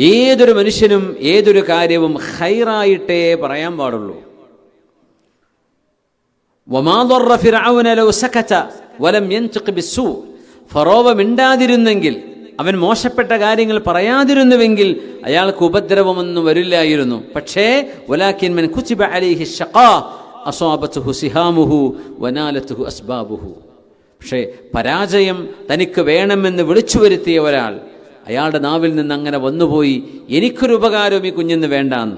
ഏതൊരു മനുഷ്യനും ഏതൊരു കാര്യവും ഖൈറായിട്ടേ പറയാൻ പാടുള്ളൂ. ഫറോവ മിണ്ടാതിരുന്നെങ്കിൽ അവൻ മോശപ്പെട്ട കാര്യങ്ങൾ പറയാതിരുന്നുവെങ്കിൽ അയാൾക്ക് ഉപദ്രവമൊന്നും വരില്ലായിരുന്നു. പക്ഷേ ഒലാക്കിൻ മൻ കുച്ചിബ അലിഹി ഷഖാ അസ്വാബത്തുഹു സിഹാമുഹു വനാലത്തുഹു അസ്ബാബുഹു. പക്ഷേ പരാജയം തനിക്ക് വേണമെന്ന് വിളിച്ചു വരുത്തിയ ഒരാൾ അയാളുടെ നാവിൽ നിന്ന് അങ്ങനെ വന്നുപോയി എനിക്കൊരു ഉപകാരവും ഈ കുഞ്ഞിന് വേണ്ടാന്ന്.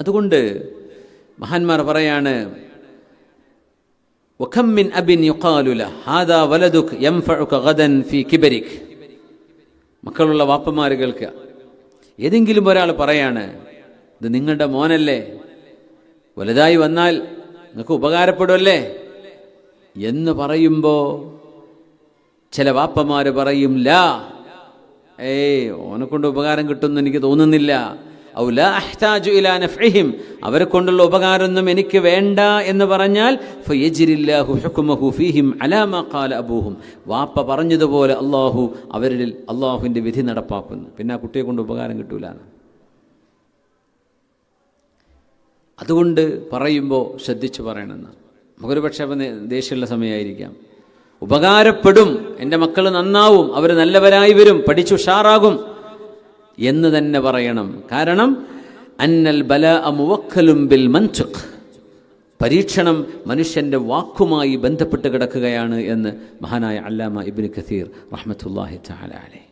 അതുകൊണ്ട് മഹാന്മാർ പറയാണ് അബിൻ വലദുക് ഗദൻ മക്കളുള്ള വാപ്പമാർ കേൾക്കുക ഏതെങ്കിലും ഒരാൾ പറയാണ് ഇത് നിങ്ങളുടെ മോനല്ലേ? വലുതായി വന്നാൽ നിങ്ങൾക്ക് ഉപകാരപ്പെടുമല്ലേ എന്ന് പറയുമ്പോൾ ചില വാപ്പമാർ പറയും ലാ. ഏയ് ഓനെ കൊണ്ട് ഉപകാരം കിട്ടുമെന്ന് എനിക്ക് തോന്നുന്നില്ല. ഔ ലാ അഹ്താജു ഇലാ നഫ്ഇഹിം. അവരെ കൊണ്ടുള്ള ഉപകാരമൊന്നും എനിക്ക് വേണ്ട എന്ന് പറഞ്ഞാൽ ഫീഹിം ഖാല അബൂഹും. വാപ്പ പറഞ്ഞതുപോലെ അള്ളാഹു അവരിൽ അള്ളാഹുവിന്റെ വിധി നടപ്പാക്കുന്നു. പിന്നെ ആ കുട്ടിയെ കൊണ്ട് ഉപകാരം കിട്ടൂല അതുകൊണ്ട് പറയുമ്പോൾ ശ്രദ്ധിച്ചു പറയണമെന്ന്. നമുക്കൊരു പക്ഷേ അപ്പം ദേഷ്യമുള്ള സമയമായിരിക്കാം. ഉപകാരപ്പെടും എന്റെ മക്കൾ നന്നാവും അവർ നല്ലവരായി വരും പഠിച്ചു ഉഷാറാകും എന്ന് തന്നെ പറയണം. കാരണം അന്നൽ ബല മുവക്കലും ബിൽ മൻസുഖ് പരീക്ഷണം മനുഷ്യന്റെ വാക്കുമായി ബന്ധപ്പെട്ട് കിടക്കുകയാണ് എന്ന് മഹാനായ അല്ലാമ ഇബിൻ ഖസീർ റഹ്മത്തുല്ലാഹി അലൈഹി.